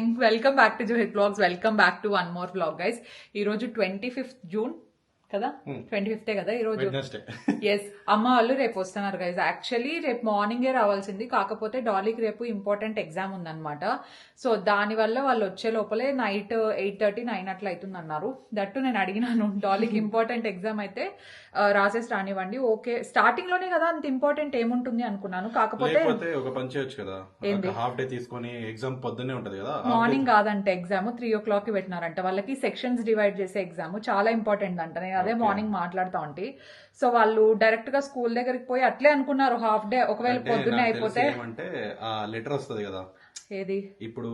WhatsApp good Hi. Morning welcome back to Johith blogs welcome back to one more blog guys ఈ రోజు twenty fifth June కదా? Twenty ఫిఫ్తే కదా ఈ రోజు? ఎస్ అమ్మ వాళ్ళు రేపు వస్తున్నారు గైజ్ యాక్చువల్లీ రేపు మార్నింగే రావాల్సింది. కాకపోతే డాలీకి రేపు ఇంపార్టెంట్ ఎగ్జామ్ ఉందన్నమాట. సో దాని వల్ల వాళ్ళు వచ్చే లోపలే నైట్ ఎయిట్ థర్టీ నైన్ అట్లా అవుతుంది అన్నారు దట్టు నేను అడిగినాను. డాలీకి ఇంపార్టెంట్ ఎగ్జామ్ అయితే రాసేసి రానివ్వండి. ఓకే స్టార్టింగ్లోనే కదా అంత ఇంపార్టెంట్ ఏముంటుంది అనుకున్నాను. కాకపోతే ఒక పని చేయొచ్చు కదా. ఏంది? హాఫ్ డే తీసుకొని ఎగ్జామ్ పొద్దున్నే ఉంటది కదా. మార్నింగ్ కాదంటే ఎగ్జామ్ త్రీ ఓ క్లాక్కి పెట్టినారంట. వాళ్ళకి సెక్షన్స్ డివైడ్ చేసే ఎగ్జామ్ చాలా ఇంపార్టెంట్ అంట నేను అదే మార్నింగ్ మాట్లాడుతా ఉంటే. సో వాళ్ళు డైరెక్ట్గా స్కూల్ దగ్గరికి పోయి అట్లే అనుకున్నారు హాఫ్ డే ఒకవేళ పొద్దున్నే అయిపోతే లెటర్ వస్తది కదా. ఏది? ఇప్పుడు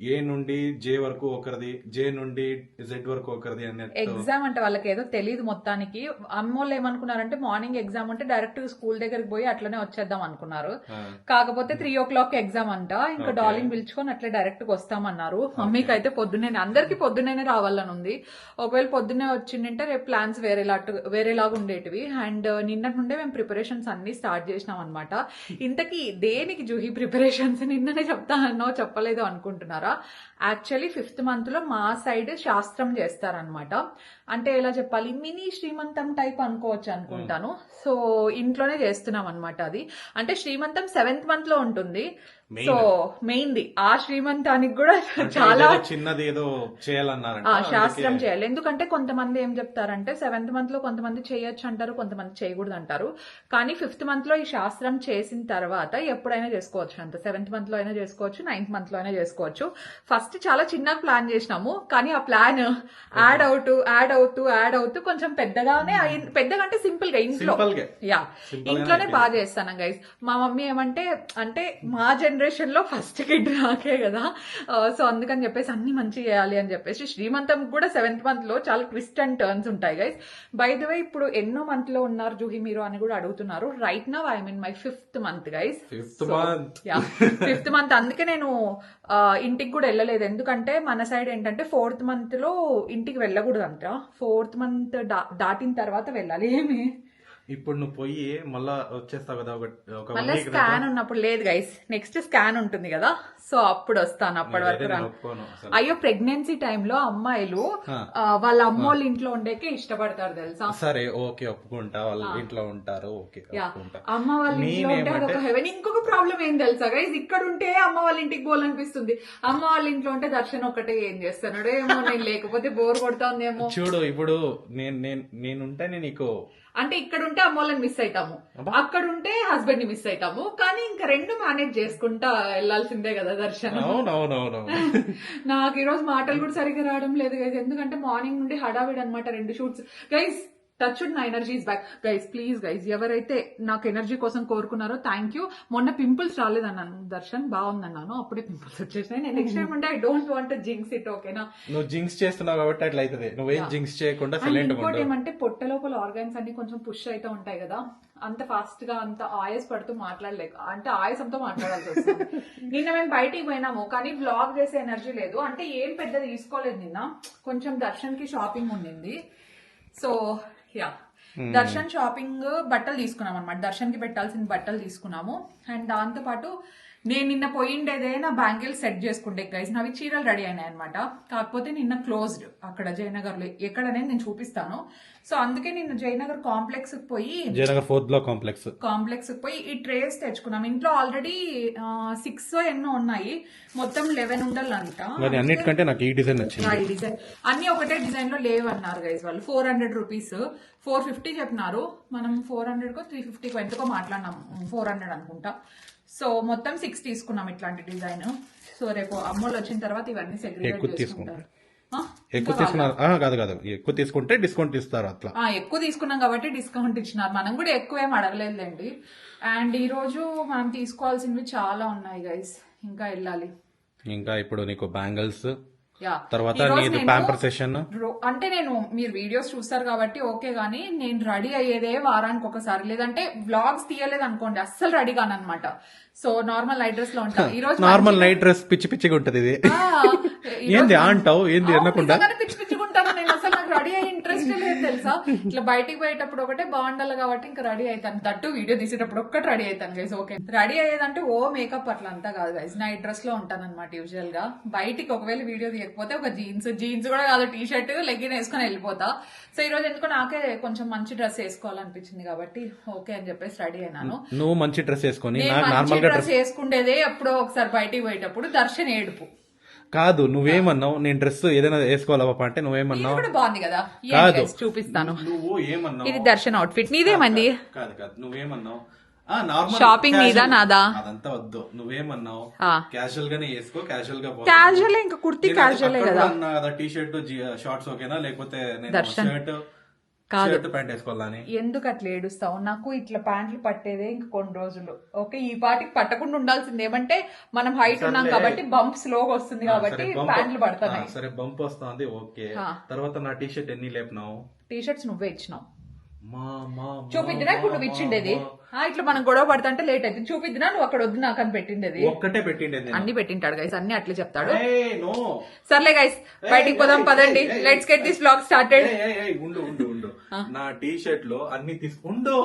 ఏ నుండి జే వరకు ఒకరిది జే నుండి జెడ్ వరకు ఒకరిది అన్నట్టు. ఎగ్జామ్ అంటే వాళ్ళకి ఏదో తెలియదు మొత్తానికి. అమ్మోళ్ళు ఏమనుకున్నారంటే మార్నింగ్ ఎగ్జామ్ ఉంటే డైరెక్ట్ స్కూల్ దగ్గరికి పోయి అట్లనే వచ్చేద్దాం అనుకున్నారు. కాకపోతే త్రీ ఓ క్లాక్ ఎగ్జామ్ అంట. ఇంకా డాలింగ్ పిలుచుకొని అట్లే డైరెక్ట్గా వస్తామన్నారు. మమ్మీకి అయితే పొద్దున్నే అందరికి పొద్దున్నేనే రావాలని ఉంది. ఒకవేళ పొద్దున్నే వచ్చిందంటే రేపు ప్లాన్స్ వేరేలా వేరేలాగా ఉండేటివి. అండ్ నిన్నటి నుండే మేము ప్రిపరేషన్స్ అన్ని స్టార్ట్ చేసినాం అనమాట ఇంతకీ దేనికి జూహి ప్రిపరేషన్స్ నిన్ననే చెప్తానో చెప్పలేదు అనుకుంటున్నారా? యాక్చువల్లీ ఫిఫ్త్ మంత్లో మా సైడ్ శాస్త్రం చేస్తారనమాట అంటే ఎలా చెప్పాలి? మినీ శ్రీమంతం టైప్ అనుకోవచ్చు అనుకుంటాను. సో ఇంట్లోనే చేస్తున్నాం అనమాట అది. అంటే శ్రీమంతం సెవెంత్ మంత్లో ఉంటుంది. సో మెయిన్ది. ఆ శ్రీమంతానికి కూడా చాలా చిన్నది ఏదో చేయాలన్నారంట. ఆ శాస్త్రం చేయాలి. ఎందుకంటే కొంతమంది ఏం చెప్తారంటే సెవెంత్ మంత్లో కొంతమంది చేయొచ్చు అంటారు కొంతమంది చేయకూడదు అంటారు. కానీ ఫిఫ్త్ మంత్లో ఈ శాస్త్రం చేసిన తర్వాత ఎప్పుడైనా చేసుకోవచ్చు అంత. సెవెంత్ మంత్లో అయినా చేసుకోవచ్చు నైన్త్ మంత్లో అయినా చేసుకోవచ్చు. ఫస్ట్ చాలా చిన్నగా ప్లాన్ చేసినాము కానీ ఆ ప్లాన్ యాడ్ అవుతూ యాడ్ అవుతూ యాడ్ అవుతూ కొంచెం పెద్దగానే పెద్దగా అంటే సింపుల్గా ఇంట్లో యా. ఇంట్లోనే. బాగా చేస్తాను గైస్ మా మమ్మీ ఏమంటే అంటే మా జనరేషన్ లో ఫస్ట్ కిడ్ నాకే కదా. సో అందుకని చెప్పేసి అన్ని మంచి చేయాలి అని చెప్పేసి శ్రీమంతం కూడా సెవెంత్ మంత్లో చాలా ట్విస్ట్ అండ్ టర్న్స్ ఉంటాయి గైస్ బై ద వే ఇప్పుడు ఎన్నో మంత్లో ఉన్నారు జూహి మీరు అని కూడా అడుగుతున్నారు. Right now I mean my fifth month guys fifth month yeah fifth month అందుకే నేను ఇంటికి కూడా వెళ్ళలేదు. ఎందుకంటే మన సైడ్ ఏంటంటే ఫోర్త్ మంత్లో ఇంటికి వెళ్ళకూడదు అంట ఫోర్త్ మంత్ దాటిన తర్వాత వెళ్ళాలి ఏమి? ఇప్పుడు నువ్వు పోయి మళ్ళా వచ్చేస్తావు కదా ఒక మళ్ళీ స్కాన్ ఉన్నప్పుడు లేదు గైస్ నెక్స్ట్ స్కాన్ ఉంటుంది కదా. సో అప్పుడు వస్తాను అప్పటి. వరకు. అయ్యో ప్రెగ్నెన్సీ టైంలో అమ్మాయిలు వాళ్ళ అమ్మోళ్ళ ఇంట్లో ఉండేకే ఇష్టపడతారు తెలుసా? సరే ఓకే ఒప్పుకుంటా. వాళ్ళ ఇంట్లో ఉంటారు ఓకే అమ్మ వాళ్ళ ఇంట్లో ఉంటే అదొక హెవెన్ ఇంకొక ప్రాబ్లం ఏం తెలుసా గైస్ ఇక్కడ ఉంటే అమ్మ వాళ్ళ ఇంటికి పోవాలనిపిస్తుంది. అమ్మ వాళ్ళ ఇంట్లో ఉంటే దర్శన్ ఒకటే ఏం చేస్తున్నాడు ఏమో నేను లేకపోతే బోర్ కొడుతోందేమో. చూడు ఇప్పుడు నేను నేను నేనుంటేనే నీకు అంటే ఇక్కడ ఉంటే అమ్మ వాళ్ళని మిస్ అవుతాము అక్కడ ఉంటే హస్బెండ్ని మిస్ అవుతాము కానీ ఇంకా రెండు మేనేజ్ చేసుకుంటా వెళ్ళాల్సిందే కదా దర్శనం. నాకు ఈ రోజు మాటలు కూడా సరిగ్గా రావడం లేదు గైస్ ఎందుకంటే మార్నింగ్ నుండి హడావిడి అనమాట రెండు షూట్స్ గైస్ టచ్ నా energy is back guys please guys ఎవరైతే నాకు ఎనర్జీ కోసం కోరుకున్నారో థ్యాంక్ యూ మొన్న పింపుల్స్ రాలేదన్నాను. దర్శన్ బాగుందన్నాను. అప్పుడే పింపుల్స్ వచ్చేసినాయి. నేను నెక్స్ట్ టైం అంటే I don't want jinx it ఓకేనా నువ్వు జింక్స్ చేస్తున్నావు కాబట్టి అట్లా అవుతుంది. నువ్వేం జింక్స్ చేయకుండా ఇంకోటి ఏమంటే పొట్ట లోపల ఆర్గాన్స్ అన్ని కొంచెం పుష్ అయితే ఉంటాయి కదా. అంత ఫాస్ట్గా అంత ఆయస్ పడుతూ మాట్లాడలేక అంటే ఆయాసంతో మాట్లాడాల్సి వస్తుంది. నిన్న మేము బయటికి పోయినాము కానీ బ్లాగ్ చేసే ఎనర్జీ లేదు. అంటే ఏం పెద్ద తీసుకోలేదు నిన్న. కొంచెం దర్శన్కి షాపింగ్ ఉండింది. సో యా దర్శన్ షాపింగ్ బట్టలు తీసుకున్నాం అనమాట దర్శన్కి పెట్టాల్సిన బట్టలు తీసుకున్నాము. అండ్ దాంతో పాటు నేను నిన్న పోయిండేదే నా బ్యాంగిల్ సెట్ చేసుకుంటే గైస్ నావి చీరలు రెడీ అయినాయి అనమాట కాకపోతే నిన్న క్లోజ్డ్ అక్కడ జయనగర్లో ఎక్కడనేది నేను చూపిస్తాను. సో అందుకే నిన్న జయనగర్ కాంప్లెక్స్కి పోయి జయనగర్ ఫోర్త్ బ్లాక్ కాంప్లెక్స్ కాంప్లెక్స్కి పోయి ఈ ట్రేస్ తెచ్చుకున్నాం. ఇంట్లో ఆల్రెడీ సిక్స్ ఎన్నో ఉన్నాయి. మొత్తం లెవెన్ ఉండాలంట. మరి అన్నిటికంటే నాకు ఈ డిజైన్ నచ్చింది. ఆ, ఈ డిజైన్ అన్ని ఒకటే డిజైన్లో లేవన్నారు గైస్ వాళ్ళు four hundred rupees four fifty చెప్పినారు. మనం ఫోర్ హండ్రెడ్ కో త్రీ ఫిఫ్టీకో ఎంతకో మాట్లాడినాం. ఫోర్ హండ్రెడ్ అనుకుంటా. సో మొత్తం సిక్స్ తీసుకున్నాం ఇట్లాంటి డిజైన్ సో రేపు అమ్మోళ్ళు వచ్చిన తర్వాత ఇవన్నీ సెగ్రిగేట్ ఎక్కువ చేసుకుంటారు? ఎక్కువ తీసుకున్నారు. కాదు కాదు. ఎక్కువ తీసుకుంటే డిస్కౌంట్ ఇస్తారు అట్లా. ఎక్కువ తీసుకున్నాం కాబట్టి డిస్కౌంట్ ఇచ్చినారు. మనం కూడా ఎక్కువ ఏం అడగలేదులేండి. అండ్ ఈ రోజు మనం తీసుకోవాల్సినవి చాలా ఉన్నాయి గైస్ ఇంకా వెళ్ళాలి. ఇంకా ఇప్పుడు నీకు బ్యాంగిల్స్ తర్వాత ప్యాంపర్ సెషన్ అంటే నేను మీరు వీడియోస్ చూస్తారు కాబట్టి ఓకే గానీ నేను రెడీ అయ్యేదే వారానికి ఒకసారి. లేదంటే వ్లాగ్స్ తీయలేదు అనుకోండి అస్సలు రెడీ కానమాట సో నార్మల్ నైట్ డ్రెస్లో ఉంటా. ఈ రోజు నార్మల్ నైట్ డ్రెస్ పిచ్చి పిచ్చిగా ఉంటది ఇది. ఏంది అంటావు? ఏంది అనకుండా పిచ్చి పిచ్చిగా ఉంటాను నేను అసలు నాకు రెడీ అయ్యే ఇంట్రెస్ట్ లేదు తెలుసా? ఇట్లా బయటికి పోయేటప్పుడు ఒకటే బాగుండాలి కాబట్టి ఇంకా రెడీ అవుతాను. తట్టు వీడియో తీసేటప్పుడు ఒక్కటి రెడీ అవుతాను గైస్ ఓకే రెడీ అయ్యేదంటే ఓ మేకప్ అట్లా అంతా కాదు గైస్ నైట్ డ్రెస్లో ఉంటాను అనమాట యూజువల్గా. బయటికి ఒకవేళ వీడియో తీయకపోతే ఒక జీన్స్ జీన్స్ కూడా కాదు టీ షర్ట్ లెగ్గిన్ వేసుకొని వెళ్ళిపోతా. సో ఈ రోజు ఎందుకో నాకే కొంచెం మంచి డ్రెస్ వేసుకోవాలనిపించింది కాబట్టి ఓకే అని చెప్పేసి రెడీ అయినాను. నువ్వు మంచి డ్రెస్ వేసుకొని డ్రెస్ వేసుకుండేదే ఎప్పుడో ఒకసారి బయటికి పోయేటప్పుడు దర్శన్ ఏడుపు. కాదు నువ్వేమన్నావు? నేను డ్రెస్ ఏదైనా వేసుకోవాలా పాప అంటే ఇది నువ్వేమన్నావు కూడా బాగుంది కదా. కాదు. చూపిస్తాను. నువ్వు ఏమన్నావు? ఇది దర్శన్ అవుట్ఫిట్ నీదేమంది కాదు కాదు నువ్వేమన్నావు? ఆ నార్మల్ Shopping casual- నీదా? అదంతా వద్దు. నువ్వేమన్నావు. క్యాజువల్ గానే వేసుకో క్యాజువల్గా. క్యాజువల్ ఇంకా కుర్తి క్యాజువలే కదా. టీ షర్ట్ షార్ట్స్ ఓకేనా లేకపోతే. షర్ట్ కాదు. ప్యాంట్ వేసుకోవాలని ఎందుకు అట్లా ఏడుస్తావు? నాకు ఇట్లా ప్యాంట్లు పట్టేదే ఇంక కొన్ని రోజులు. ఓకే ఈ పాటికి పట్టకుండా ఉండాల్సింది ఏమంటే మనం హైట్ ఉన్నాం. కాబట్టి బంప్ స్లోగా వస్తుంది కాబట్టి ప్యాంట్లు ఆ, పడుతున్నాయి సరే బంప్ వస్తుంది ఓకే. తర్వాత నా టీ షర్ట్ ఎన్ని లేపినావు? టీ షర్ట్స్ నువ్వే ఇచ్చినావు. చూపిద్దినా? ఇప్పుడు నువ్వు ఇచ్చిండేది. ఇట్లా మనం గొడవ పడుతుంటే లేట్ అవుతుంది చూపిద్దినా? నువ్వు అక్కడ వద్దు నాకు అని పెట్టిండేది. ఒక్కటే పెట్టిండేది నేను. అన్ని పెట్టింటాడు గైస్ అన్ని అట్లే చెప్తాడు. సర్లే గైస్ బయటికి పోదాం పదండి. Let's get this blog started ఉండు ఉండు ఉండు. నా టీ షర్ట్లో అన్ని తీసుకు ఉండు.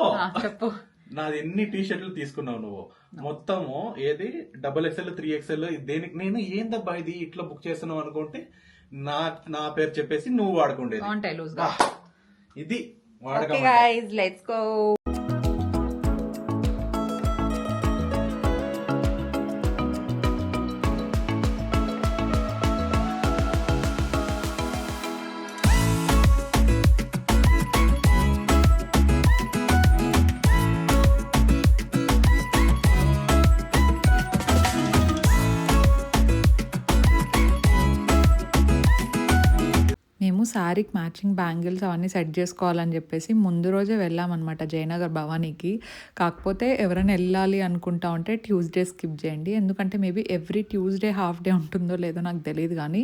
చెప్పు. నాది ఎన్ని టీ షర్ట్లు తీసుకున్నావు నువ్వు? మొత్తము ఏది? డబల్ ఎక్స్ఎల్ త్రీ ఎక్స్ఎల్ దేనికి? నేను ఏందబ్బా ఇది? ఇట్లా బుక్ చేస్తున్నావు అనుకుంటే నా నా పేరు చెప్పేసి నువ్వు వాడుకుండేది. ఇది. ఓకే వాడకం గైస్ లెట్స్ గో శారీకి మ్యాచింగ్ బ్యాంగిల్స్ అవన్నీ సెట్ చేసుకోవాలని చెప్పేసి ముందు రోజే వెళ్ళామన్నమాట జయనగర్ భవానీకి. కాకపోతే ఎవరైనా వెళ్ళాలి అనుకుంటా ఉంటే ట్యూస్డే స్కిప్ చేయండి. ఎందుకంటే maybe every Tuesday half day ఉంటుందో లేదో నాకు తెలియదు కానీ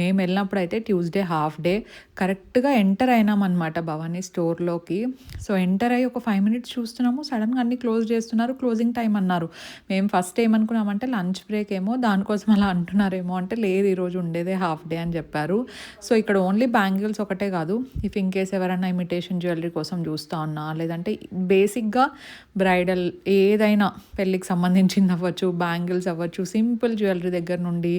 మేము వెళ్ళినప్పుడు అయితే ట్యూస్డే హాఫ్ డే కరెక్ట్గా ఎంటర్ అయినామన్నమాట భవానీ స్టోర్లోకి. సో ఎంటర్ అయ్యి ఒక ఫైవ్ మినిట్స్ చూస్తున్నాము. సడన్గా అన్ని క్లోజ్ చేస్తున్నారు. క్లోజింగ్ టైం అన్నారు. మేము ఫస్ట్ ఏమనుకున్నామంటే లంచ్ బ్రేక్ ఏమో దానికోసం అలా అంటున్నారేమో అంటే లేదు ఈరోజు ఉండేదే హాఫ్ డే అని చెప్పారు. సో ఇక్కడ ఓన్లీ బ్యాంగిల్స్ ఒకటే కాదు ఇఫ్ ఇన్ కేస్ ఎవరైనా ఇమిటేషన్ జ్యువెలరీ కోసం చూస్తా ఉన్నా లేదంటే బేసిక్గా బ్రైడల్ ఏదైనా పెళ్ళికి సంబంధించింది అవ్వచ్చు బ్యాంగిల్స్ అవ్వచ్చు సింపుల్ జ్యువెలరీ దగ్గర నుండి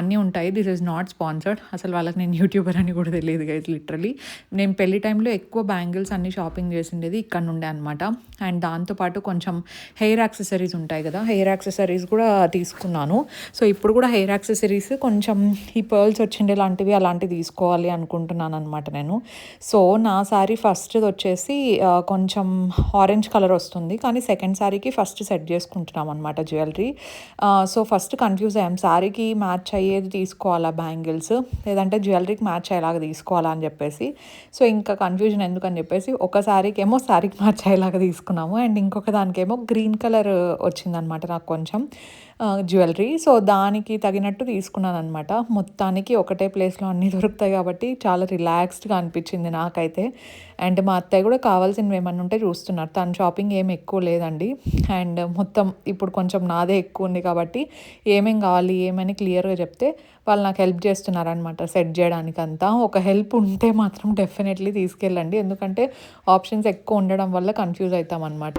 అన్నీ ఉంటాయి. దిస్ ఇస్ నాట్ స్పాన్సర్డ్ అసలు వాళ్ళకి నేను యూట్యూబర్ అని కూడా తెలియదు గైస్ లిటరలీ నేను పెళ్ళి టైంలో ఎక్కువ బ్యాంగిల్స్ అన్ని షాపింగ్ చేసిండేది ఇక్కడ నుండే అనమాట అండ్ దాంతోపాటు కొంచెం హెయిర్ యాక్సెసరీస్ ఉంటాయి కదా హెయిర్ యాక్సెసరీస్ కూడా తీసుకున్నాను. సో ఇప్పుడు కూడా హెయిర్ యాక్సెసరీస్ కొంచెం ఈ పర్ల్స్ వచ్చిండే లాంటివి అలాంటివి తీసుకోవాలి అనుకుంటున్నాను. అనమాట నేను. సో నా శారీ ఫస్ట్ వచ్చేసి కొంచెం ఆరెంజ్ కలర్ వస్తుంది. కానీ సెకండ్ శారీకి ఫస్ట్ సెట్ చేసుకుంటున్నాం అనమాట జ్యువెలరీ సో ఫస్ట్ కన్ఫ్యూజ్ అయ్యాం. శారీకి మ్యాచ్ అయ్యేది తీసుకోవాలా బ్యాంగిల్స్? లేదంటే జ్యువెలరీకి మ్యాచ్ అయ్యేలాగా తీసుకోవాలా అని చెప్పేసి. సో ఇంకా కన్ఫ్యూజన్ ఎందుకని చెప్పేసి ఒక శారీకి ఏమో శారీకి మ్యాచ్ అయ్యేలాగా తీసుకున్నాము. అండ్ ఇంకొక దానికేమో గ్రీన్ కలర్ వచ్చిందనమాట నాకు కొంచెం. జ్యువెలరీ సో దానికి తగినట్టు తీసుకున్నాను అనమాట మొత్తానికి ఒకటే ప్లేస్లో అన్నీ దొరుకుతాయి కాబట్టి చాలా రిలాక్స్డ్గా అనిపించింది నాకైతే. అండ్ మా అత్తయ్య కూడా కావాల్సినవి ఏమన్నా ఉంటే చూస్తున్నారు. తన షాపింగ్ ఏం ఎక్కువ లేదండి. అండ్ మొత్తం ఇప్పుడు కొంచెం నాదే ఎక్కువ ఉంది కాబట్టి ఏమేం కావాలి ఏమని క్లియర్గా చెప్తే వాళ్ళు నాకు హెల్ప్ చేస్తున్నారనమాట సెట్ చేయడానికి అంతా ఒక హెల్ప్ ఉంటే మాత్రం డెఫినెట్లీ తీసుకెళ్ళండి. ఎందుకంటే ఆప్షన్స్ ఎక్కువ ఉండడం వల్ల కన్ఫ్యూజ్ అవుతాం అనమాట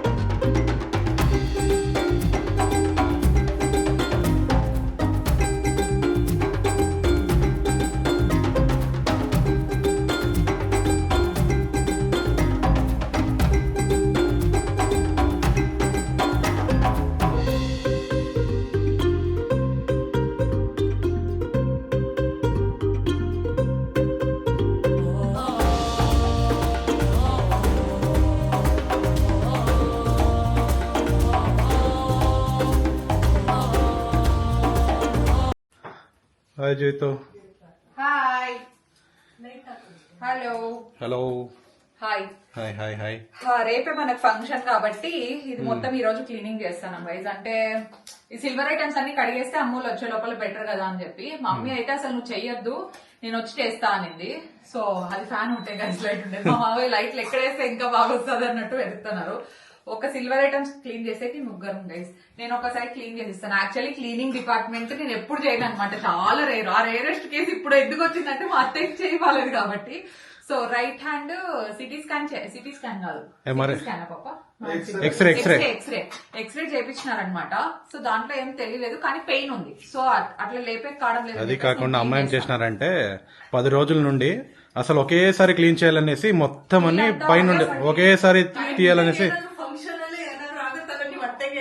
hi జైతో. Hi. Hello. Hello. Hi. Hi hi hi. రేపే మనకు ఫంక్షన్ కాబట్టి ఇది మొత్తం ఈ రోజు క్లీనింగ్ చేస్తాను వైజ్ అంటే ఈ సిల్వర్ ఐటమ్స్ అన్ని కడిగేస్తే అమ్మూలు వచ్చే లోపల బెటర్ కదా అని చెప్పి. మమ్మీ అయితే అసలు నువ్వు చెయ్యొద్దు నేను వచ్చి చేస్తా అనింది. సో అది ఫ్యాన్ ఉంటే గైస్ లైట్ ఉండేది మా మావయ్య లైట్లు ఎక్కడేస్తే ఇంకా బాగా వస్తుంది అన్నట్టు వెతుకుతున్నారు. ఒక సిల్వర్ ఐటమ్స్ క్లీన్ చేసేకి ముగ్గురు గైస్ నేను ఒకసారి క్లీన్ చేసిస్తాను. యాక్చువల్లీ క్లీనింగ్ డిపార్ట్మెంట్ నేను ఎప్పుడు చేయను అనమాట చాలా రేరు ఆ రేరెస్ట్ కేసు ఇప్పుడు ఎందుకు వచ్చిందంటే మా అత్తయ్యకి చేయలేదు కాబట్టి. So right hand CT scan CT scan కాదు. స్కాన్ పాప? ఎక్స్రే ఎక్స్రే ఎక్స్రే ఎక్స్రే చేపించినారనమాట సో దాంట్లో ఏం తెలియలేదు కానీ పెయిన్ ఉంది. సో అట్- అట్లా లేపే కావడం లేదు. అది కాకుండా అమ్మాయి ఏం చేసినారంటే పది రోజుల నుండి అసలు ఒకేసారి క్లీన్ చేయాలనేసి మొత్తం అన్ని పైన ఒకేసారి తీయాలనేసి ఓ, అట్లా అనుకో- ఆ, అది coincidence, ఇప్- guys. ఇప్-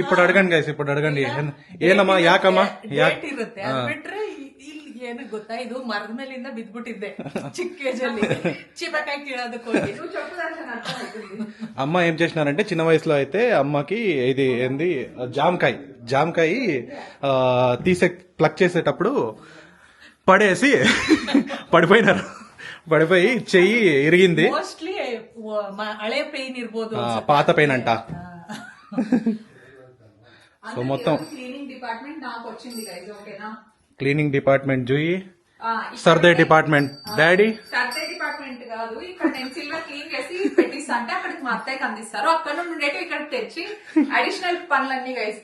ఇప్పుడు అడగండి గైస్ ఇప్పుడు అడగండి ఏన్- ಏನಮ್ಮ ಯಾಕಮ್ಮ ಯಾಕ್ ಡೇಟ್ ಇರುತ್ತೆ ಅದ್ ಬಿಟ್ರೆ ಇ- ಇಲ್ಲಿ ಏನು ಗೊತ್ತಾ ಇದು ಮರದ ಮೇಲಿಂದ ಬಿದ್ಬಿಟ್ಟಿದ್ದೆ ಚಿಕ್ಕ ಏಜ್ ಅಲ್ಲಿ ಚಿಬಕಾಯಿ ಕೀಳೋದಕ್ಕೆ ಹೋಗಿ నువ్వు చెప్పు దర్శన్ అర్థమవుతుంది. అమ్మ ఏం చేసినారంటే చిన్న వయసులో అయితే అమ్మకి ఇది ఏంది జామకాయ జామకాయ ఆ, తీసే ప్లక్ చేసేటప్పుడు పడేసి పడిపోయినారు పడిపోయి చెయ్యి ఇరిగింది ಮೋಸ್ಟ್ಲಿ ಹಳೆ ಪೇನ್ ಇರ್ಬೋದು ఆ, పాత పెయిన్ అంట సో మొత్తం క్లీనింగ్ డిపార్ట్మెంట్ నాకు వచ్చింది గైజ్ ఓకేనా క్లీనింగ్ డిపార్ట్మెంట్ జూయి ఆ, ఇక్కడ సర్దే డిపార్ట్మెంట్. డాడీ? సర్దే డిపార్ట్మెంట్ కాదు. ఇక్కడ నేను సిల్వర్ క్లీన్ చేసి పెట్టిస్తా అంటే అక్కడికి మా అత్తయ్యకి అందిస్తారు. అక్కడ నుండి ఇక్కడికి తెచ్చి అడిషనల్ పనులన్నీ గైస్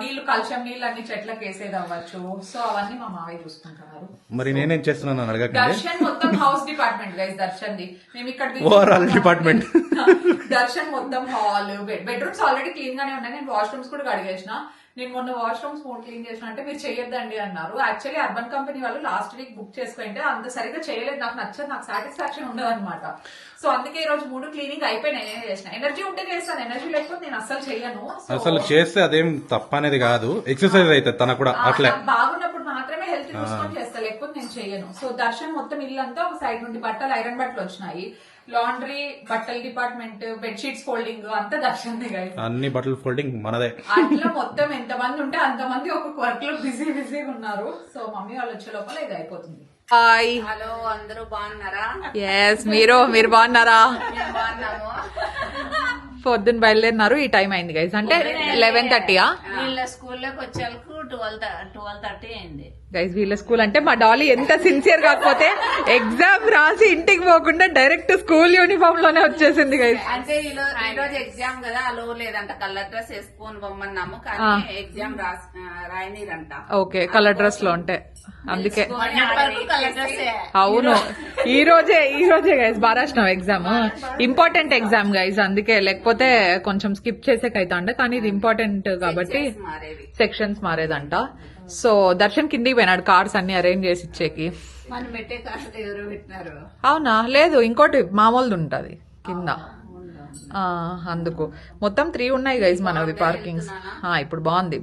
నీళ్ళు కలుషం నీళ్ళు అన్ని చెట్లకు వేసేది అవ్వచ్చు. సో అవన్నీ మా మావయ్య చూసుకుంటున్నారు. మరి నేనేం చేస్తున్నాను అడగకండి. దర్శన్ మొత్తం house department guys Darshan the మేము ఇక్కడ ఓవరాల్ డిపార్ట్మెంట్ దర్శన్ మొత్తం హాల్ బెడ్రూమ్స్ ఆల్రెడీ క్లీన్ గానే ఉన్నాయి. నేను వాష్రూమ్స్ కూడా కడిగేసిన. నేను మొన్న వాష్రూమ్స్ మోడ్ క్లీన్ చేసిన అంటే మీరు చేయొద్దండి అన్నారు. యాక్చువల్లీ అర్బన్ కంపెనీ వాళ్ళు లాస్ట్ వీక్ బుక్ చేసుకుంటే అంత సరిగ్గా చేయలేదు. నాకు నచ్చదు. నాకు సాటిస్ఫాక్షన్ ఉండదు అనమాట సో అందుకే ఈ రోజు మూడు క్లీనింగ్ అయిపోయినాయి నేనే చేసిన. ఎనర్జీ ఉంటే చేస్తాను ఎనర్జీ లేకపోతే నేను అస్సలు చెయ్యను. So, అసలు చేస్తే అదేం తప్పనేది కాదు. ఎక్సర్సైజ్ అవుతుంది తనకు కూడా అట్లే. బాగున్నప్పుడు మాత్రమే హెల్త్ చూసుకొని చేస్తా లేకపోతే నేను చెయ్యను. సో దర్శన్ మొత్తం ఇల్లు అంతా ఒక సైడ్ నుండి బట్టలు ఐరన్ బట్టలు వచ్చినాయి. లాండ్రీ బట్టల డిపార్ట్మెంట్ బెడ్షీట్స్ ఫోల్డింగ్ అంతా దర్శన్. అన్ని బట్టలు ఫోల్డింగ్ మనదే. అట్లా మొత్తం ఎంత మంది ఉంటే అంతమంది ఒక్కొక్క వర్క్లో బిజీ బిజీగా ఉన్నారు. సో మమ్మీ వాళ్ళు వచ్చే లోపల ఇది అయిపోతుంది. హాయ్ హలో అందరూ బాగున్నారా? ఎస్ మీరు మీరు బాగున్నారా? పొద్దున్న బయలుదేరినారు. ఈ టైం అయింది గైస్ అంటే లెవెన్ థర్టీయా వీళ్ళ స్కూల్లోకి వచ్చేలకు ట్వెల్వ్ ట్వెల్వ్ థర్టీ అయింది. గైస్ వీళ్ళ స్కూల్ అంటే మా డాలీ ఎంత సిన్సియర్ కాకపోతే ఎగ్జామ్ రాసి ఇంటికి పోకుండా డైరెక్ట్ స్కూల్ యూనిఫామ్లోనే వచ్చేసింది గైస్ అంటే ఈ రోజు ఎగ్జామ్ కదా అలో లేదంట. కలర్ డ్రెస్ వేసుకొని పొమ్మన్నాము కానీ ఎగ్జామ్ రాయనీరంట. ఓకే కలర్ డ్రెస్లో ఉంటే. అందుకే. అవును. ఈ రోజే ఈ రోజే గైస్ బారాష్ణం ఎగ్జామ్ ఇంపార్టెంట్ ఎగ్జామ్ గైస్ అందుకే. లేకపోతే కొంచెం స్కిప్ చేసేకైతే అంట కానీ ఇది ఇంపార్టెంట్ కాబట్టి సెక్షన్స్ మారేదంట. సో దర్శన్ కిందికి పోయినాడు కార్స్ అన్ని అరేంజ్ చేసి ఇచ్చేకి. అవునా? లేదు ఇంకోటి మామూలుది ఉంటది కింద. అందుకు. మొత్తం త్రీ ఉన్నాయి గైజ్ మనది పార్కింగ్స్ ఇప్పుడు బాగుంది.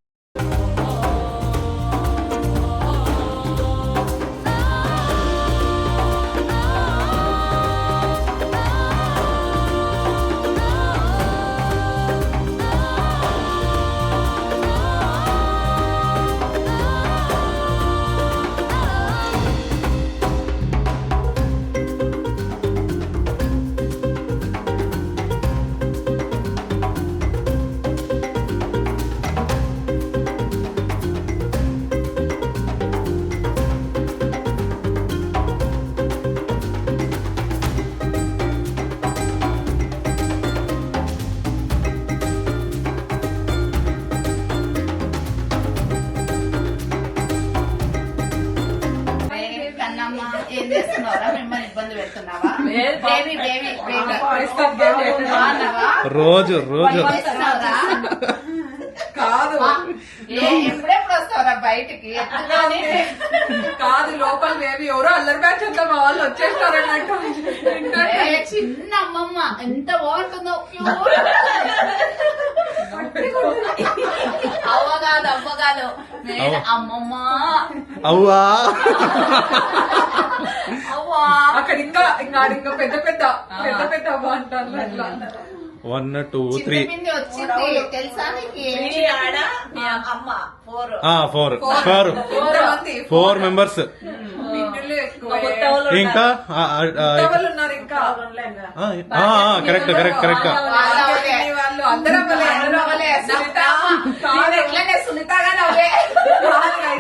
రోజు రోజు? కాదు. ఎప్పుడెప్పుడు వస్తావురా బయటికి? కాదు లోపల మేబీ ఎవరో అల్లరి బ్యాచ్ అంతా మా వాళ్ళు వచ్చేస్తారు అన్నట్టు ఏ, చిన్న అమ్మమ్మ ఎంత బాగుంటుందో. అవ్వ కాదు అవ్వ కాదు. నేను అమ్మమ్మ. అవ్వా. అవ్వా. అక్కడ ఇంకా ఇంకా పెద్ద పెద్ద పెద్ద పెద్ద అవ్వ అంటారు అట్లా వన్ టూ త్రీ అమ్మ ఫోర్. ఫోర్. ఫోర్. మెంబర్స్. ఇంకా ఎవరు ఉన్నారు. ఇంకా? Correct correct correct.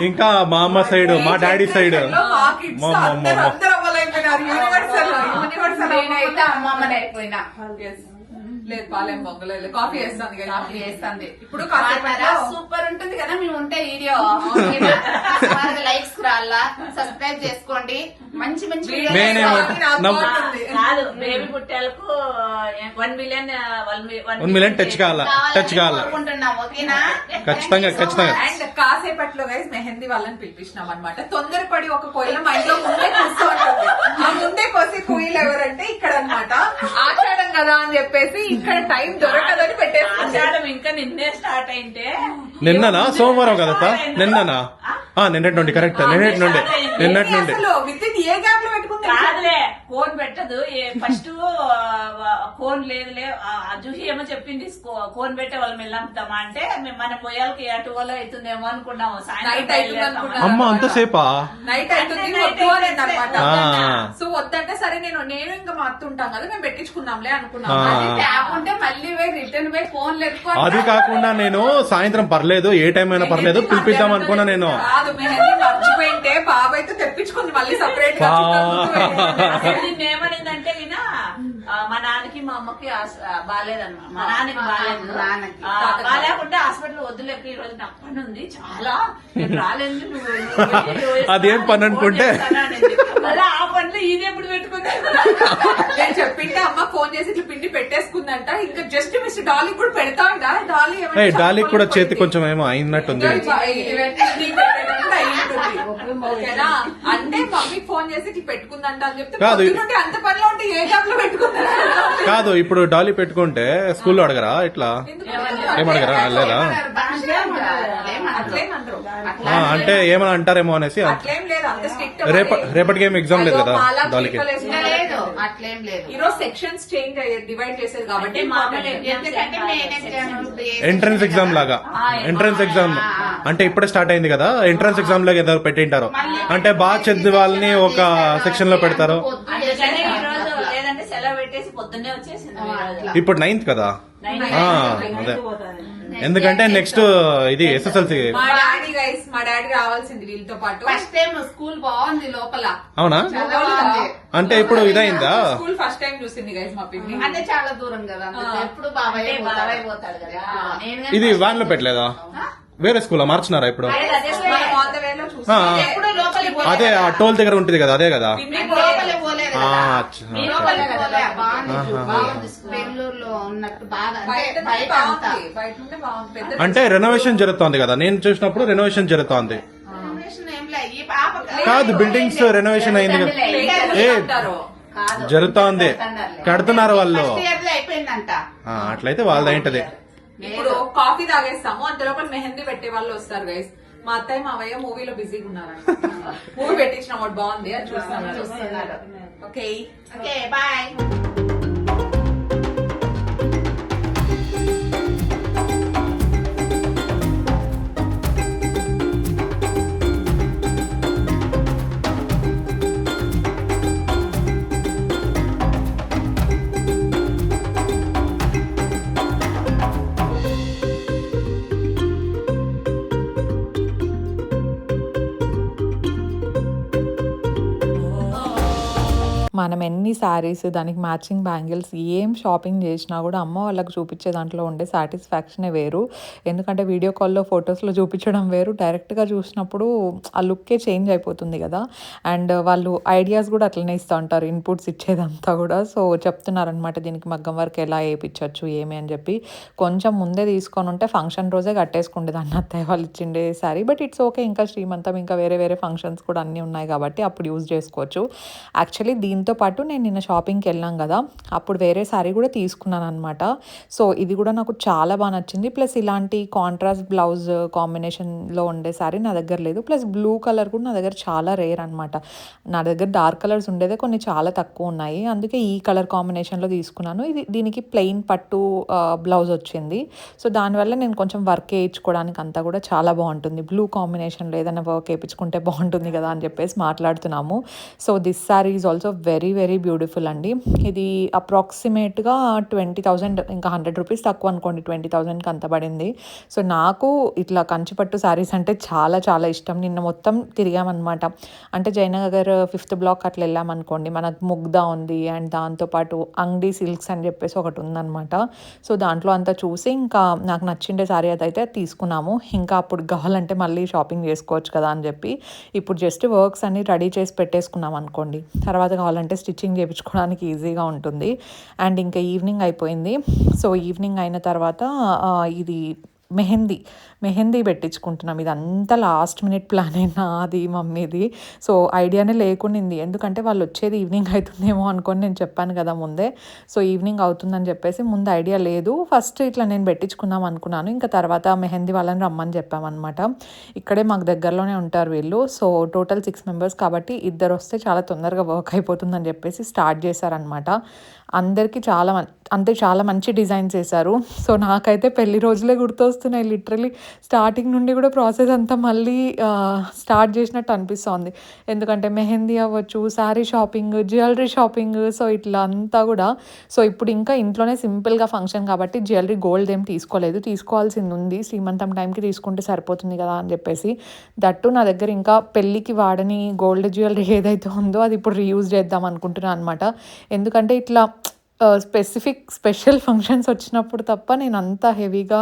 ఇంకా మా అమ్మ సైడ్ మా డాడీ సైడ్. మా kids మా మా అందరూ మా. అందరూ అవ్వలేకపోయినారు. యూనివర్సల్ యూనివర్సల్ నేనైతే అమ్మమ్మని అయిపోయినా. లేదు పాలేం పొంగలేదు. కాఫీ వేస్తాను కదా కాఫీ చేస్తుంది ఇప్పుడు సూపర్ ఉంటుంది కదా మేము ఉంటే వీడియో. లైక్స్ రాలా సబ్స్క్రైబ్ చేసుకోండి. మంచి మంచి. కాదు baby పుట్టేలకు one million one million touch కావాలా? టచ్ కావాలా? అనుకుంటున్నాం ఓకేనా? ఖచ్చితంగా ఖచ్చితంగా. అండ్ కాసేపట్లో గైస్ మెహందీ వాళ్ళని పిలిపించినాం అనమాట తొందరపడి ఒక కోయిల మా ఇంట్లో ముందే కూర్చోంటుంది. ఆ ముందే కోసి కోయిలు ఎవరంటే ఇక్కడ అన్నమాట ఆచారం కదా అని చెప్పేసి ఇక్కడ టైం దొరకదని ఆషాఢం ఇంకా నిన్నే స్టార్ట్ అయింటే నిన్ననా? సోమవారం కదా? నిన్ననా? ఆ, నిన్నటి నుండి కరెక్ట్ నిన్నటి నుండి. నిన్నటి నుండి. ఇన్ ఏ గ్యాప్లో పెట్టుకుంటారు కాదులే కోన్ పెట్టదు. ఫస్ట్ కోన్ లేదులే. జుహి ఏమో చెప్పింది కోన్ పెట్టే వాళ్ళం వెళ్ళాముతామా అంటే మేము మన పొయ్యాలకి అటు వల్ల అవుతుందేమో అనుకున్నాము. అనుకున్నాం. అమ్మ అంతసేపా? నైట్ అవుతుంది. సో వద్దంటే సరే నేను నేను ఇంకా మా అత్త ఉంటాం కదా మేము పెట్టించుకుందాంలే అనుకున్నాం. ఉంటే మళ్ళీ పోయి రిటర్న్ పోయి ఫోన్ లేదు అది కాకుండా నేను సాయంత్రం పర్లేదు ఏ టైం అయినా పర్లేదు పిలిపిద్దాం అనుకున్నా నేను. కాదు మెహందీ మర్చిపోయింటే బాబాయ్తో తెప్పించుకుంది మళ్ళీ సపరేట్గా అసలు ఈయన, మా నాన్నకి మా అమ్మకి బాగాలేదన్నమాట మా నాన్నకి బాగాలేదు బాగాలేకుంటే హాస్పిటల్ వద్దులేక ఈ రోజు నాకు పని ఉంది చాలా. నేను రాలేదు నువ్వు అదేం పని అనుకుంటే? మళ్ళా ఆ పనులు ఇది ఎప్పుడు పెట్టుకుంది? నేను చెప్పింటే అమ్మ ఫోన్ చేసి ఇట్లా పిండి పెట్టేసుకుందంట. ఇంకా జస్ట్ మిస్ డాలీ కూడా పెడతా డాలీ డాలీ కూడా చేతి. కొంచెం ఏమో అయినట్టుంది. అంటే మమ్మీకి ఫోన్ చేసి ఇట్లా పెట్టుకుందంట అని చెప్తే అంత పనిలో ఉంటే ఏ జాబ్లో పెట్టుకుందా? కాదు ఇప్పుడు డాలీ పెట్టుకుంటే స్కూల్లో అడగరా? ఇట్లా ఏమడగరా లేదా? అంటే ఏమైనా అంటారేమో అనేసి అట్లేం లేదు అంత స్ట్రిక్ట్ రేప రేపటికి ఎగ్జామ్ లేదు కదా డాలీకి? లేదు అట్లేం లేదు. ఈ రోజు సెక్షన్స్ చేంజ్ అయ్యేది డివైడ్ చేసేది కాబట్టి మామూలు ఎందుకంటే మెయిన్ ఎగ్జామ్ ఎంట్రన్స్ ఎగ్జామ్ లాగా. ఎంట్రన్స్ ఎగ్జామ్ అంటే ఇప్పుడే స్టార్ట్ అయింది కదా ఎంట్రన్స్ ఎగ్జామ్ లాగా ఏదో పెట్టింటారు. అంటే బాగా చదివి వాళ్ళని ఒక సెక్షన్లో పెడతారు అందుకనే ఈ రోజు లేదంటే సెలవు పెట్టేసి పొద్దున్నే వచ్చేసింది. ఇప్పుడు నైన్త్ కదా? అదే. ఎందుకంటే నెక్స్ట్ ఇది ఎస్ఎస్ఎల్సి మా డాడీ గైస్ మా డాడీ రావాల్సింది వీళ్ళతో పాటు. ఫస్ట్ టైం స్కూల్ బాగుంది లోపల. అవునా? అంటే ఇప్పుడు ఇదైందా? స్కూల్ ఫస్ట్ టైం చూసింది గైస్ మా పిన్ని. అంటే చాలా దూరం కదా ఎప్పుడు బాబాయ్ బాబాయ్ పోతాడు కదా. ఇది వ్యాన్లో పెట్టలేదా? వేరే స్కూల్ మార్చినారా ఇప్పుడు? అదే ఆ టోల్ దగ్గర ఉంటుంది కదా అదే కదా. బెంగళూరులో ఉన్నట్టు బాగా అంటే రెనోవేషన్ జరుగుతోంది కదా. నేను చూసినప్పుడు రెనోవేషన్ జరుగుతోంది. రెనోవేషన్ ఏం లే. ఈ పాప కాదు బిల్డింగ్స్ రెనోవేషన్ అయింది కదా. ఏ జరుగుతోంది. కడుతున్నారు వాళ్ళు. అట్లయితే వాళ్ళది ఏంటది ఇప్పుడు కాఫీ తాగేస్తాము. అంత లోపల మెహందీ పెట్టే వాళ్ళు వస్తారు గైస్ మా అత్తయ్య మావయ్య మూవీలో బిజీగా ఉన్నారంట. మూవీ పెట్టించిన బాగుంది అని చూస్తున్నారు. ఓకే ఓకే బాయ్ మనం ఎన్ని శారీస్ దానికి మ్యాచింగ్ బ్యాంగిల్స్ ఏం షాపింగ్ చేసినా కూడా అమ్మ వాళ్ళకి చూపించే దాంట్లో ఉండే సాటిస్ఫాక్షనే వేరు. ఎందుకంటే వీడియో కాల్లో ఫొటోస్లో చూపించడం వేరు. డైరెక్ట్గా చూసినప్పుడు ఆ లుక్కే చేంజ్ అయిపోతుంది కదా. అండ్ వాళ్ళు ఐడియాస్ కూడా అట్లనే ఇస్తూ ఉంటారు ఇన్పుట్స్ ఇచ్చేదంతా కూడా. సో చెప్తున్నారనమాట దీనికి మగ్గం వర్క్ ఎలా వేయించవచ్చు ఏమి అని చెప్పి. కొంచెం ముందే తీసుకొని ఉంటే ఫంక్షన్ రోజే కట్టేసుకుండేది అన్న అత్తయ్య వాళ్ళు ఇచ్చిండే సారీ బట్ ఇట్స్ ఓకే ఇంకా శ్రీమంతం ఇంకా వేరే వేరే ఫంక్షన్స్ కూడా అన్నీ ఉన్నాయి కాబట్టి అప్పుడు యూజ్ చేసుకోవచ్చు. యాక్చువల్లీ దీంతో పాటు నేను నిన్న షాపింగ్కి వెళ్ళాం కదా అప్పుడు వేరే శారీ కూడా తీసుకున్నాను అనమాట సో ఇది కూడా నాకు చాలా బాగా నచ్చింది. ప్లస్ ఇలాంటి కాంట్రాస్ట్ బ్లౌజ్ కాంబినేషన్లో ఉండే శారీ నా దగ్గర లేదు. ప్లస్ బ్లూ కలర్ కూడా నా దగ్గర చాలా రేర్ అనమాట నా దగ్గర డార్క్ కలర్స్ ఉండేదే కొన్ని చాలా తక్కువ ఉన్నాయి. అందుకే ఈ కలర్ కాంబినేషన్లో తీసుకున్నాను. ఇది దీనికి ప్లెయిన్ పట్టు బ్లౌజ్ వచ్చింది. సో దానివల్ల నేను కొంచెం వర్క్ వేయించుకోవడానికి అంతా కూడా చాలా బాగుంటుంది. బ్లూ కాంబినేషన్లో ఏదైనా వర్క్ వేయించుకుంటే బాగుంటుంది కదా అని చెప్పేసి మాట్లాడుతున్నాము. So this sari is also very very very beautiful అండి. ఇది అప్రాక్సిమేట్గా ట్వంటీ థౌజండ్ ఇంకా హండ్రెడ్ రూపీస్ తక్కువ అనుకోండి ట్వంటీ థౌజండ్కి అంత పడింది. సో నాకు ఇట్లా కంచిపట్టు శారీస్ అంటే చాలా చాలా ఇష్టం. నిన్న మొత్తం తిరిగామన్నమాట. అంటే జయనగర్ ఫిఫ్త్ బ్లాక్ అట్లా వెళ్ళామనుకోండి మనకు ముగ్ధా ఉంది అండ్ దాంతోపాటు అంగడి సిల్క్స్ అని చెప్పేసి ఒకటి ఉందన్నమాట. సో దాంట్లో అంతా చూసి ఇంకా నాకు నచ్చిండే శారీ అదైతే తీసుకున్నాము. ఇంకా అప్పుడు కావాలంటే మళ్ళీ షాపింగ్ చేసుకోవచ్చు కదా అని చెప్పి ఇప్పుడు జస్ట్ వర్క్స్ అన్ని రెడీ చేసి పెట్టేసుకున్నాం అనుకోండి. తర్వాత కావాలంటే స్టిచ్చింగ్ చేయించుకోవడానికి ఈజీగా ఉంటుంది. అండ్ ఇంకా ఈవినింగ్ అయిపోయింది. సో ఈవినింగ్ అయిన తర్వాత ఇది మెహందీ మెహందీ పెట్టించుకుంటున్నాం. ఇదంతా లాస్ట్ మినిట్ ప్లాన్ నాది మమ్మీది. సో ఐడియానే లేకుండింది. ఎందుకంటే వాళ్ళు వచ్చేది ఈవినింగ్ అవుతుందేమో అనుకొని నేను చెప్పాను కదా ముందే. సో ఈవినింగ్ అవుతుందని చెప్పేసి ముందు ఐడియా లేదు. ఫస్ట్ ఇట్లా నేను పెట్టించుకుందాం అనుకున్నాను. ఇంకా తర్వాత మెహందీ వాళ్ళని రమ్మని చెప్పామన్నమాట. ఇక్కడే మాకు దగ్గరలోనే ఉంటారు వీళ్ళు. సో టోటల్ సిక్స్ మెంబర్స్ కాబట్టి ఇద్దరు వస్తే చాలా తొందరగా వర్క్ అయిపోతుందని చెప్పేసి స్టార్ట్ చేశారనమాట అందరికీ చాలా మం- అంటే చాలా మంచి డిజైన్స్ వేశారు. సో నాకైతే పెళ్ళి రోజులే గుర్తొస్తున్నాయి లిటరలీ. స్టార్టింగ్ నుండి కూడా ప్రాసెస్ అంతా మళ్ళీ స్టార్ట్ చేసినట్టు అనిపిస్తోంది. ఎందుకంటే మెహందీ అవ్వచ్చు sari shopping jewellery shopping so ఇట్లా అంతా కూడా. సో ఇప్పుడు ఇంకా ఇంట్లోనే సింపుల్గా ఫంక్షన్ కాబట్టి జ్యువెలరీ గోల్డ్ ఏం తీసుకోలేదు. తీసుకోవాల్సింది ఉంది. శ్రీమంతం టైంకి తీసుకుంటే సరిపోతుంది కదా అని చెప్పేసి. దట్టు నా దగ్గర ఇంకా పెళ్ళికి వాడని గోల్డ్ జ్యువెలరీ ఏదైతే ఉందో అది ఇప్పుడు రీయూజ్ చేద్దాం అనుకుంటున్నాను అనమాట ఎందుకంటే ఇట్లా స్పెసిఫిక్ స్పెషల్ ఫంక్షన్స్ వచ్చినప్పుడు తప్ప నేను అంత హెవీగా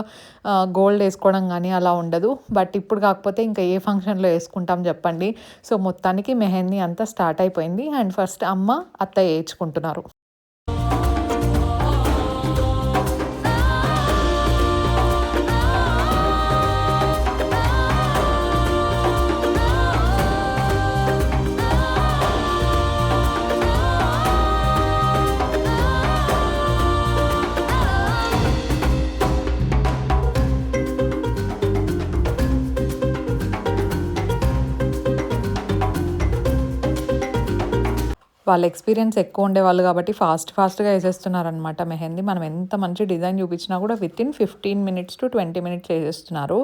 గోల్డ్ వేసుకోవడం కానీ అలా ఉండదు. బట్ ఇప్పుడు కాకపోతే ఇంకా ఏ ఫంక్షన్లో వేసుకుంటాం చెప్పండి. సో మొత్తానికి మెహందీ అంతా స్టార్ట్ అయిపోయింది. అండ్ ఫస్ట్ అమ్మ అత్త వేయించుకుంటున్నారు వాళ్ళ ఎక్స్పీరియన్స్ ఎక్కువ ఉండేవాళ్ళు కాబట్టి ఫాస్ట్ ఫాస్ట్గా వేసేస్తున్నారనమాట మెహందీ. మనం ఎంత మంచి డిజైన్ చూపించినా కూడా with in fifteen minutes to twenty minutes వేసేస్తున్నారు.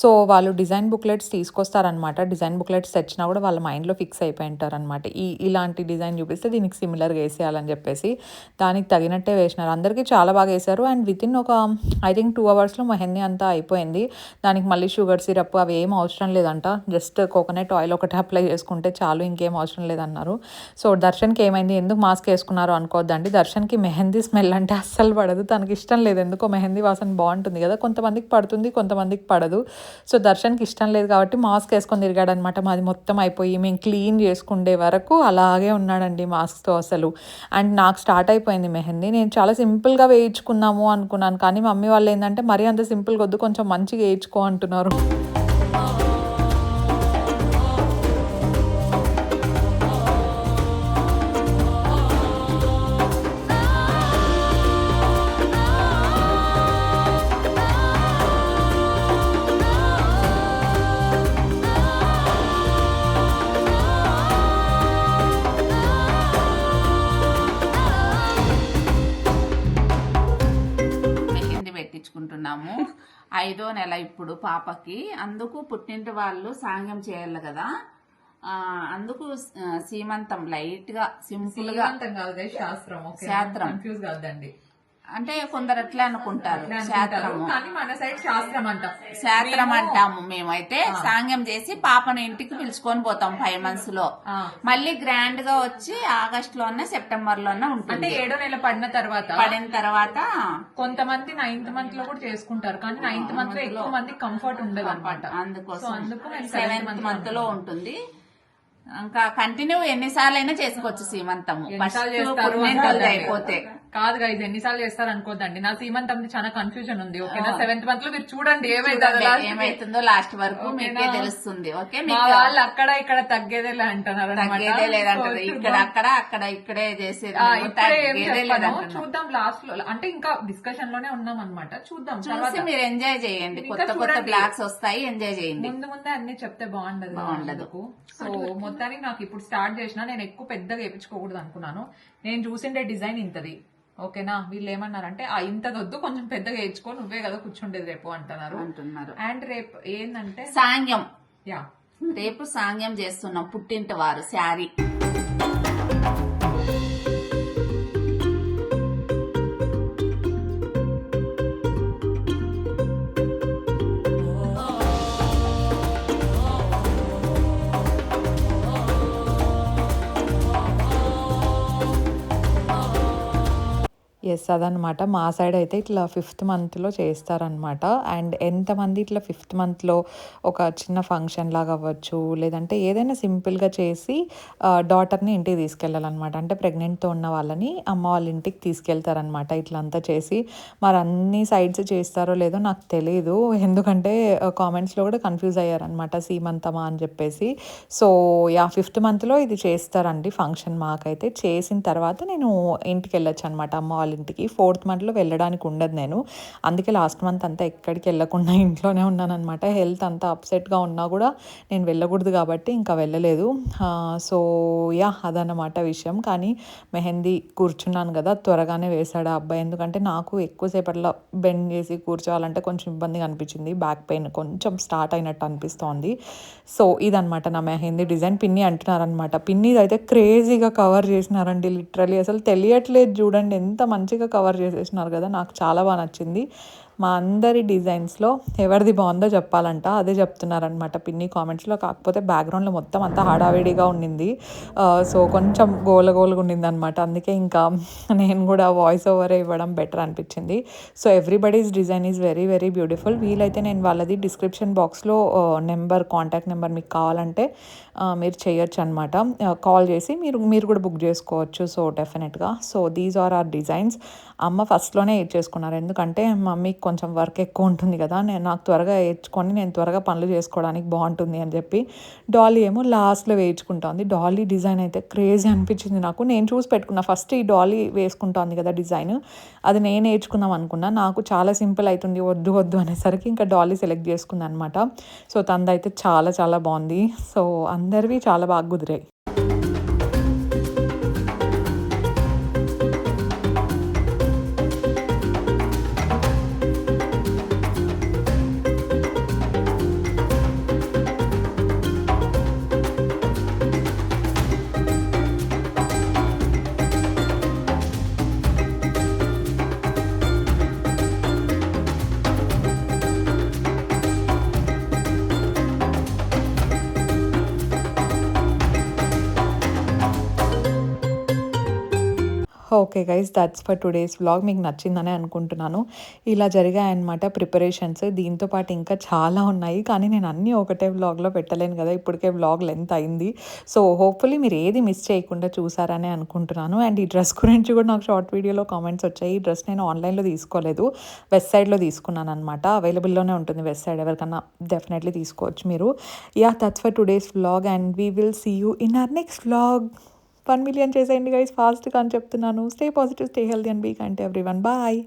సో వాళ్ళు డిజైన్ బుక్లెట్స్ తీసుకొస్తారనమాట డిజైన్ బుక్లెట్స్ తెచ్చినా కూడా వాళ్ళ మైండ్లో ఫిక్స్ అయిపోయి ఉంటారనమాట ఈ ఇలాంటి డిజైన్ చూపిస్తే దీనికి సిమిలర్గా వేసేయాలని చెప్పేసి దానికి తగినట్టే వేసినారు. అందరికీ చాలా బాగా వేశారు అండ్ విత్ ఇన్ ఒక ఐ థింక్ టూ అవర్స్లో మెహందీ అంతా అయిపోయింది. దానికి మళ్ళీ షుగర్ సిరప్ అవి ఏం అవసరం లేదంట. జస్ట్ కోకోనట్ ఆయిల్ ఒకటి అప్లై చేసుకుంటే చాలు ఇంకేం అవసరం లేదన్నారు. సో దర్శన్కి ఏమైంది? ఎందుకు మాస్క్ వేసుకున్నారు అనుకోవద్దండి దర్శన్కి మెహందీ స్మెల్ అంటే అస్సలు పడదు. తనకి ఇష్టం లేదు. ఎందుకో మెహందీ వాసన బాగుంటుంది కదా. కొంతమందికి పడుతుంది కొంతమందికి పడదు. సో దర్శన్కి ఇష్టం లేదు కాబట్టి మాస్క్ వేసుకొని తిరిగాడు అనమాట మాది మొత్తం అయిపోయి మేము క్లీన్ చేసుకుండే వరకు అలాగే ఉన్నాడండి మాస్క్తో అసలు. అండ్ నాకు స్టార్ట్ అయిపోయింది మెహందీ. నేను చాలా సింపుల్గా వేయించుకున్నాము అనుకున్నాను. కానీ మమ్మీ వాళ్ళు ఏంటంటే మరీ అంత సింపుల్గా వద్దు. కొంచెం మంచిగా వేయించుకో అంటున్నారు. ఇప్పుడు పాపకి. అందుకు పుట్టింటి వాళ్ళు సాంగ్యం చేయాలి కదా. ఆ, అందుకు సీమంతం లైట్గా సింపుల్గా శాస్త్రం శాస్త్రం. కన్ఫ్యూజ్ కాదండి అంటే కొందరు అట్లా అనుకుంటారు. శాస్త్రము. కానీ మన సైడ్ శాస్త్రం అంటాం. శాస్త్రం అంటాము మేమైతే సాంగ్యం చేసి పాపను ఇంటికి పిలుచుకొని పోతాం ఫైవ్ మంత్స్లో. మళ్ళీ గ్రాండ్గా వచ్చి ఆగస్ట్లోనే సెప్టెంబర్లోనే అంటే ఉంటుంది ఏడో నెల పడిన తర్వాత పడిన తర్వాత కొంతమంది నైన్త్ మంత్లో కూడా చేసుకుంటారు. కానీ నైన్త్ మంత్లో ఎక్కువ మంది కంఫర్ట్ ఉండదు అనమాట అందుకోసం అందుకు సెవెంత్ మంత్లో ఉంటుంది. ఇంకా కంటిన్యూ ఎన్నిసార్లు అయినా చేసుకోవచ్చు సీమంతము. ఫస్ట్. అయిపోతే కాదు గైజ్ ఎన్నిసార్లు చేస్తారు అనుకోద్దండి. నా సీమంతం చాలా కన్ఫ్యూజన్ ఉంది. ఓకేనా? సెవెంత్ మంత్లో మీరు చూడండి ఏమైతుందో. లాస్ట్ వరకు? మీకే తెలుస్తుంది. ఓకే మా వాళ్ళు అక్కడ ఇక్కడ తగ్గేదేలే అంటున్నారు తగ్గేదే లేదంటారు ఇక్కడ అక్కడ అక్కడ ఇక్కడే చేసేది తగ్గేదే చూద్దాం లాస్ట్లో. అంటే ఇంకా డిస్కషన్లోనే ఉన్నాం అనమాట చూద్దాం చూసి తర్వాత. మీరు ఎంజాయ్ చేయండి. కొత్త కొత్త. బ్లాక్స్ వస్తాయి ఎంజాయ్ చేయండి. ముందు ముందే అన్ని చెప్తే బాగుండదు బాగుండదు. సో మొత్తానికి నాకు ఇప్పుడు స్టార్ట్ చేసిన నేను ఎక్కువ పెద్దగా వేయించుకోకూడదు అనుకున్నాను. నేను చూసిండే డిజైన్ ఇంతది. ఓకేనా? వీళ్ళు ఏమన్నారంటే ఆ ఇంతది వద్దు కొంచెం పెద్దగా వేయించుకో నువ్వే కదా కూర్చుండేది రేపు అంటున్నారు. అంటున్నారు. అండ్ రేపు ఏంటంటే సాంగ్యం. యా. రేపు సాంగ్యం చేస్తున్నాం పుట్టింటి వారు శారీ. ఎస్ అదనమాట మా సైడ్ అయితే ఇట్లా ఫిఫ్త్ మంత్లో చేస్తారనమాట అండ్ ఎంతమంది ఇట్లా ఫిఫ్త్ మంత్లో ఒక చిన్న ఫంక్షన్ లాగా అవ్వచ్చు లేదంటే ఏదైనా సింపుల్గా చేసి డాటర్ని ఇంటికి తీసుకెళ్ళాలన్నమాట. అంటే ప్రెగ్నెంట్తో ఉన్న వాళ్ళని అమ్మ వాళ్ళ ఇంటికి తీసుకెళ్తారనమాట ఇట్లా అంతా చేసి. మరి అన్ని సైడ్స్ చేస్తారో లేదో నాకు తెలియదు ఎందుకంటే కామెంట్స్లో కూడా కన్ఫ్యూజ్ అయ్యారనమాట సీమంతమా అని చెప్పేసి. సో యా ఫిఫ్త్ మంత్లో ఇది చేస్తారండి ఫంక్షన్ మాకైతే. చేసిన తర్వాత నేను ఇంటికి వెళ్ళొచ్చు అనమాట అమ్మ వాళ్ళ ఇంటికి ఫోర్త్ మంత్లో వెళ్ళడానికి ఉండదు నేను. అందుకే లాస్ట్ మంత్ అంతా ఎక్కడికి వెళ్ళకుండా ఇంట్లోనే ఉన్నానమాట హెల్త్ అంతా అప్సెట్గా ఉన్నా కూడా నేను వెళ్ళకూడదు కాబట్టి ఇంకా వెళ్ళలేదు. సో యా అదన్నమాట విషయం. కానీ మెహందీ కూర్చున్నాను కదా త్వరగానే వేశాడు ఆ అబ్బాయి. ఎందుకంటే నాకు ఎక్కువసేపట్లో బెండ్ చేసి కూర్చోవాలంటే కొంచెం ఇబ్బందిగా అనిపించింది. బ్యాక్ పెయిన్ కొంచెం స్టార్ట్ అయినట్టు అనిపిస్తోంది. సో ఇదనమాట నా మెహందీ డిజైన్. పిన్ని అంటున్నారనమాట పిన్ని అయితే క్రేజీగా కవర్ చేసినారండి లిటరలీ. అసలు తెలియట్లేదు చూడండి ఎంత మంచిగా కవర్ చేసేసినారు కదా నాకు చాలా బాగా నచ్చింది. మా అందరి డిజైన్స్లో ఎవరిది బాగుందో చెప్పాలంట అదే చెప్తున్నారనమాట పిన్ని కామెంట్స్లో. కాకపోతే బ్యాక్గ్రౌండ్లో మొత్తం అంతా హడావిడిగా ఉండింది. సో కొంచెం గోల గోలుగా ఉండింది అనమాట అందుకే ఇంకా నేను కూడా వాయిస్ ఓవర్ ఇవ్వడం బెటర్ అనిపించింది. So everybody's design is very very beautiful వీలైతే నేను వాళ్ళది డిస్క్రిప్షన్ బాక్స్లో నెంబర్ కాంటాక్ట్ నెంబర్ మీకు కావాలంటే మీరు చేయొచ్చు అనమాట కాల్ చేసి మీరు మీరు కూడా బుక్ చేసుకోవచ్చు. సో డెఫినెట్గా. So these are are designs అమ్మ ఫస్ట్లోనే ఏడ్చేసుకున్నారు ఎందుకంటే మమ్మీకి కొంచెం వర్క్ ఎక్కువ ఉంటుంది కదా నేను నాకు త్వరగా ఏడ్చుకొని నేను త్వరగా పనులు చేసుకోవడానికి బాగుంటుంది అని చెప్పి డాలీ ఏమో లాస్ట్లో వేయించుకుంటుంది. డాలీ డిజైన్ అయితే క్రేజీ అనిపించింది నాకు. నేను చూసి పెట్టుకున్నా. ఫస్ట్ ఈ డాలీ వేసుకుంటోంది కదా డిజైన్. అది నేను నేర్చుకుందాం అనుకున్నా. నాకు చాలా సింపుల్ అవుతుంది వద్దు వద్దు అనేసరికి ఇంకా డాలీ సెలెక్ట్ చేసుకుంది అనమాట సో తనదైతే చాలా చాలా బాగుంది. సో అందరివి చాలా బాగా కుదిరాయి okay guys that's for today's vlog మీకు నచ్చిందని అనుకుంటున్నాను. ఇలా జరిగాయన్నమాట ప్రిపరేషన్స్ దీంతో పాటు ఇంకా చాలా ఉన్నాయి. కానీ నేను అన్నీ ఒకటే వ్లాగ్లో పెట్టలేను కదా. ఇప్పటికే వ్లాగ్ లెంత్ అయింది. సో హోప్ఫుల్లీ మీరు ఏది మిస్ చేయకుండా చూసారని అనుకుంటున్నాను. అండ్ ఈ డ్రెస్ గురించి కూడా నాకు షార్ట్ వీడియోలో కామెంట్స్ వచ్చాయి. ఈ డ్రెస్ నేను ఆన్లైన్లో తీసుకోలేదు. వెస్ట్ సైడ్లో తీసుకున్నాను అనమాట అవైలబుల్లోనే ఉంటుంది వెస్ట్ సైడ్ ఎవరికన్నా డెఫినెట్లీ తీసుకోవచ్చు మీరు. Yeah that's for today's vlog and we will see you in our next vlog one million చేసేయండి గైస్ ఫాస్ట్గా అని చెప్తున్నాను. Stay positive stay healthy and be కంటే ఎవ్రీ వన్ బాయ్